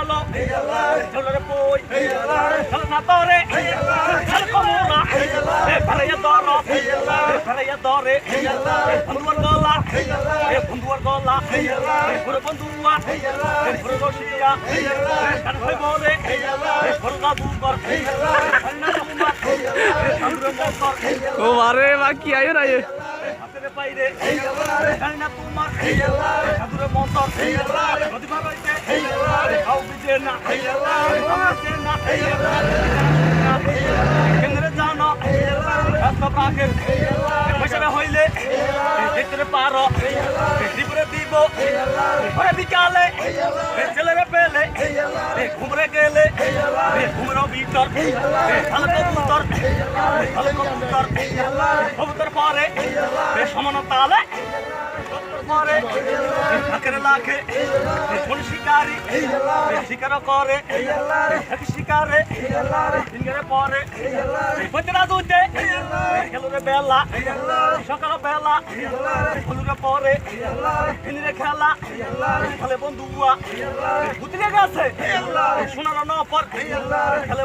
হ্যাঁ দেখা যা দেখা যা এত রাখেন রসমদিনা মদিনা মুকা হাসদানা হর বাড়িটার হাতিয়া থানা হাসরে জানা জানারে জানি ফসর দই খাইতে ভালো চলরে পই চল না তরে চল কমরা ফরাইয়া দর ফরাইয়া দরে বন্ধুয়ার গলা বন্ধুয়ার গলা পুরো বন্ধুয়া পুরো রসিয়া কান হই বলে পুরো গাবুকর না তোমার আমরা মকর ও মারে বাকি আয়ো না আয়ো হাতের বাইরে জানি না তোমার সাধুরে মন্তর নদী পার হইতে খাও বিজে না বিজে না কেন্দ্রে জানো রাস্তা পয়সাটা হইলে ভিতরে পারো। ত্রিপুরে দিব। ওরে বিকালে। ছেলেরে পেলে। ঘুমরে গেলে। ঘুমরো ভিতর। ভালো কবুতর ভালো কবুতর কবুতর পরে। সমান পরে থাকের লাখে কোন শিকারি শিকার করে শিকারে দিনগরে পরে বন্ধুরা দুতে খেলুরে বেলা, সকাল বেলা, খেলুরে পরে দিনের খেলা, খেলে বন্ধুয়া বুঝলে গেছে শোনার নপর খেলে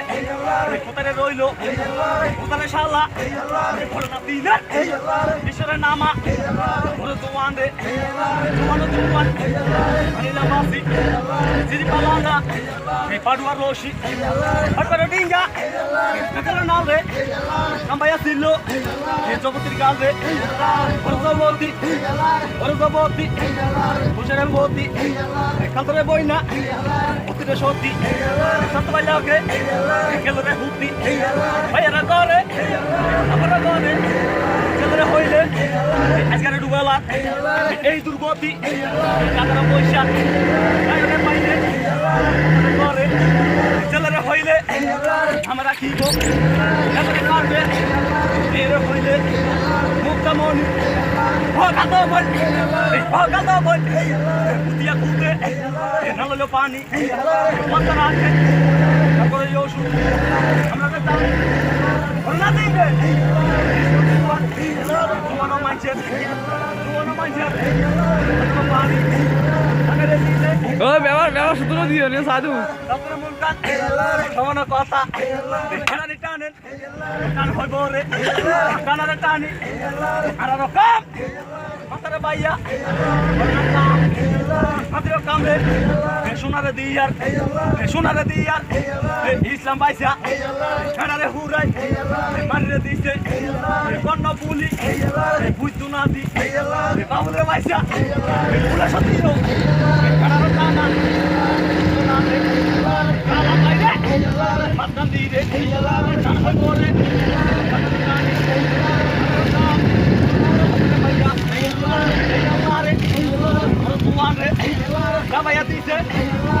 কোথায় রইল? কোথায় শালা? ঘরে না দিলে? ঈশ্বরের নামা। ঘরে তোমান রে। তোমান তোমান আনিলা মাসি জিরি পালাঙ্গা পাডুয়ার রশি। পাডুয়ার ডিঙ্গা। কাকার নাম রে। কাম্বাইয়া ছিল। জগতির রে। লাগে গেলরে হুপি ভাইয়ারা করে আমরা করে ছেলেরা হইলে আজকাল ডুবেলা এই দুর্গতি কাকারা পয়সা পাইলে করে ছেলেরা আমরা রাখিব ছেলেরা মারবে এর হইলে মুক্তা মনি। ভগাত বল। ভগাত বল। উতিয়া কুতে নাললো পানি। মাথা রাখে তারপরে ওষুধ। আমরা দাম না দিবে। তোমার মাইছে। তোমার মাইছে। পানি আমি রে দিলে ব্যবহার সূত্র দিও নে, সাধু। মন সমান কথা। খেলানি টানেন টান হইব রে। টানারে টানি। আর রকম মাতারে বাইয়া মাতির কাম রে। সোনারে দিয়ার সোনারে দিয়ার ইসলাম বাইসা ছাড়ারে না দি বাবুরে বাইসা সতিও ছাড়ারে টানা কালা বাইরে মাতকান দিয়ে টান হই পরে Gabaya dice, নামি তো কইরে, পুলা সতিও, তুমি আলা, দশিমা বাইরে, পুলা সানাই রে, ওরে আলা রে, ভাইয়ারে মাইরে, ভাইয়ারে